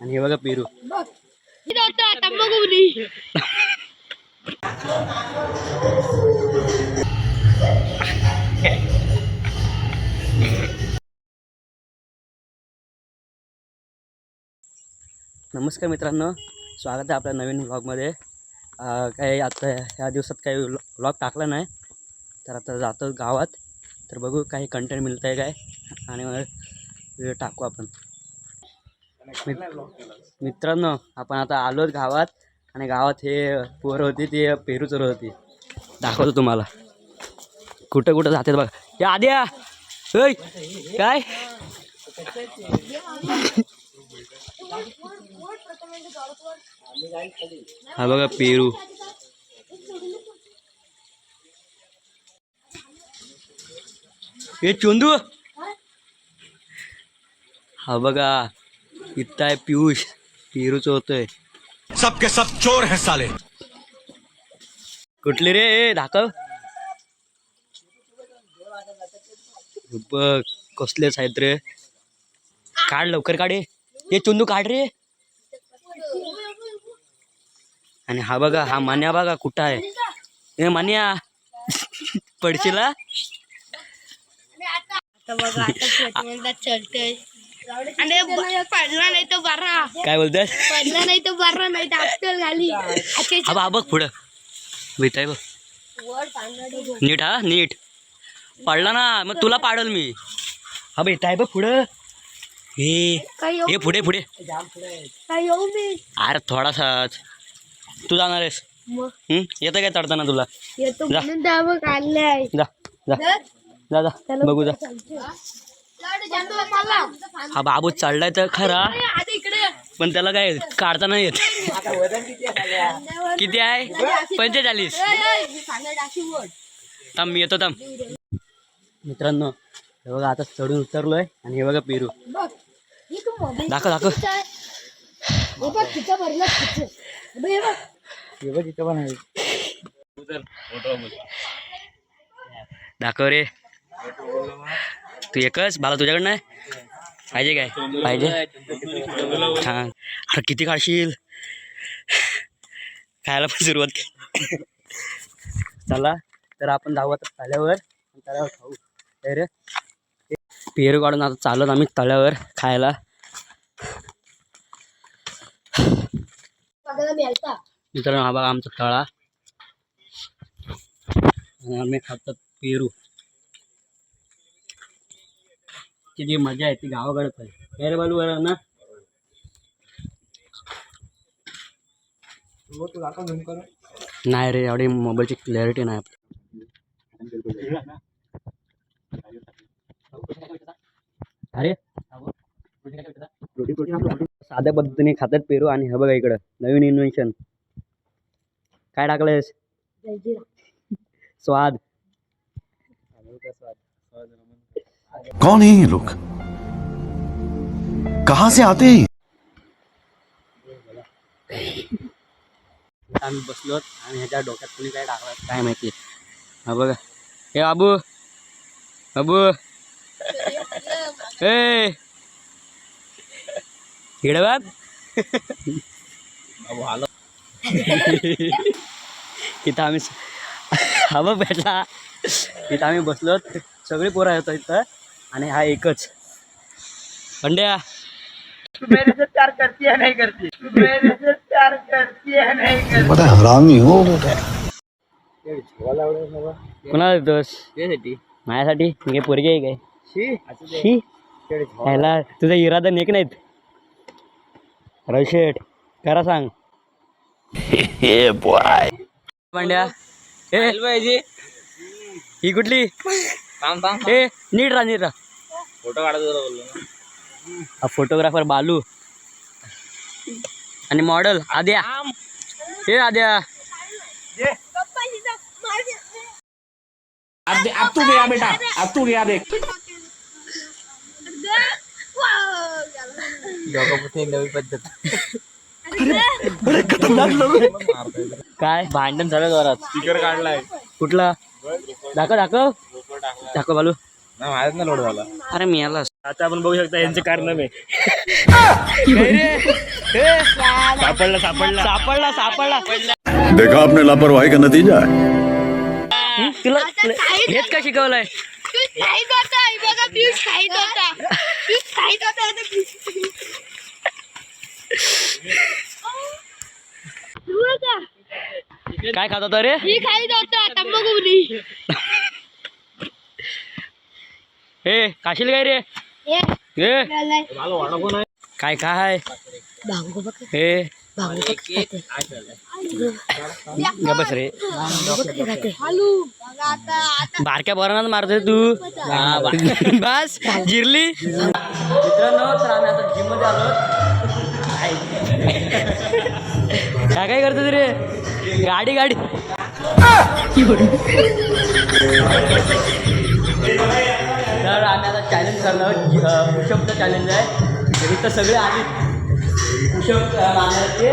आणि हे बघा पेरू. नमस्कार मित्रांनो स्वागत आहे आपल्या नवीन ब्लॉगमध्ये काही आता ह्या दिवसात काही ब्लॉग टाकला नाही तर आता जातो गावात. तर बघू काही कंटेंट मिळतं आहे काय आणि मग व्हिडिओ टाकू आपण. मित्रांनो आपण आता आलोच गावात आणि गावात हे पोरं होती ते पेरू चोर होती. दाखवतो तुम्हाला. कुठं कुठं जातात बघा. हे आद्या! होय काय? हा बघा पेरू. हे चोंदू! हा बघा. इथं आहे पियुष पेरू चोरतोय सबके सब चोर हैं साले। कुठले रे? ए, दाखव बघ कसलेच आहेत रे. काढ लवकर काढ हे. हे चुंदू काढ रे. आणि हा बघा हा मान्या बघा कुठं आहे. ए मान्या. पडशीला आता बघा आता शेतमंदात चलतोय आणि पडला नाही तर बरा. काय बोलतोय पडला नाही तर बरा नाही तर अक्कल घाली. अच्छा, हा बा बघ पुढं. भेटाय बघ. नीट हा नीट. पडला ना मग तुला पाडल मी. हा आहे बघ पुढं. हे हे पुढे पुढे. काय येऊ मी? अरे थोडासाच तू जाणार आहेस. हं? येतं काय चढताना तुला? जा. जा जा. बघू जा. हा बाबू चढलाय तर खरा. पण त्याला काय काढता नाही येत. किती आहे? पंचेचाळीस. थांब मी येतो थांब. मित्रांनो हे बघा आता चढून उतरलोय आणि हे बघा पेरू. दाखव दाखव. दाखव रे. तू एकच? मला तुझ्याकडं नाही पाहिजे काय? पाहिजे? छान अरे किती काढशील? खायला पण सुरुवात केली. चला तर आपण आता तळ्यावर. तळ्यावर खाऊ. तर पेरू काढून आता चालत आम्ही तळ्यावर खायला. मित्रांनो हा बघा आमचा तळा. आणि आम्ही खातात पेरू. किती मजा आहे ती गावाकडे आहे अरे बालू बरं ना. नाही रे एवढी मोबाईलची क्लॅरिटी नाही अरे. साध्या पद्धतीने खातात पेरू आणि हे बघा इकडं नवीन इन्व्हेन्शन काय टाकलंयस? स्वाद. कौन है ये लोग? कहा से आते हैं? आम्ही बसलो आणि ह्याच्या डोक्यात कोणी काय टाकलं काय माहिती? हा बघा. हे बाबू. बाबू. ए. इकडे आलो. इथं आम्ही स- हा बघ भेटला. इथं आम्ही बसलो सगळी पोरं येतो इथं. आणि हा एकच. पंड्या बड़ा हरामी हो बेटा कोणाला देतोस? माझ्यासाठी? घे पोरगी आहे काय? शी. ह्याला तुझा इरादा नेक नाहीत. रविशेठ करा सांग. पांड्या ए ही. कुठली? ए नीट राहा नीट राहा. फोटो काढायचं हा फोटोग्राफर बालू. आणि मॉडेल आद्या. हे आद्या. अब तू गया बेटा. अब तू गया देख. काय? भांडण झालं जोरात. स्पीकर काढलाय. कुठला? दाखव दाखव. दाखव बालू. नाही ना लोड झाला. अरे मी आला आता आपण बघू शकता यांचे कारण आहे ए, सापडला सापडला. सापडला सापडला. देखा आपने लापरवाही का नतीजा तुला हेच का शिकवलंय? काय खात होता रे? ही खाईत होता तंबाखुरी हे खाशील काय रे? हे. काय काय हे बस रे. बारक्या बरणात मारतोय तू. बस जिरली. मित्रांनो तर आम्ही आता जिममध्ये आलो काय काय करतो रे? गाडी गाडी. आता चॅलेंज करणार पुषपचं चॅलेंज आहे. इथं सगळे आले पुषप मारण्याचे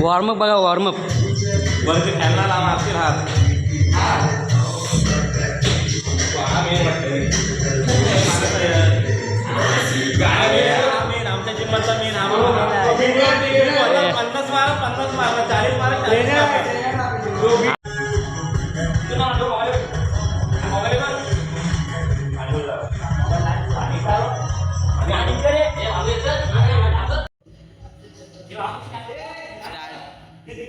वॉर्मअप बघा वॉर्मअप वरती फॅनला लावा असतील हात. आमच्या जिम्मतला मेन पन्नास मारा पन्नास मारा चाळीस मारा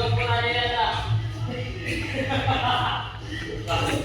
Huwag po na nila na. Bakit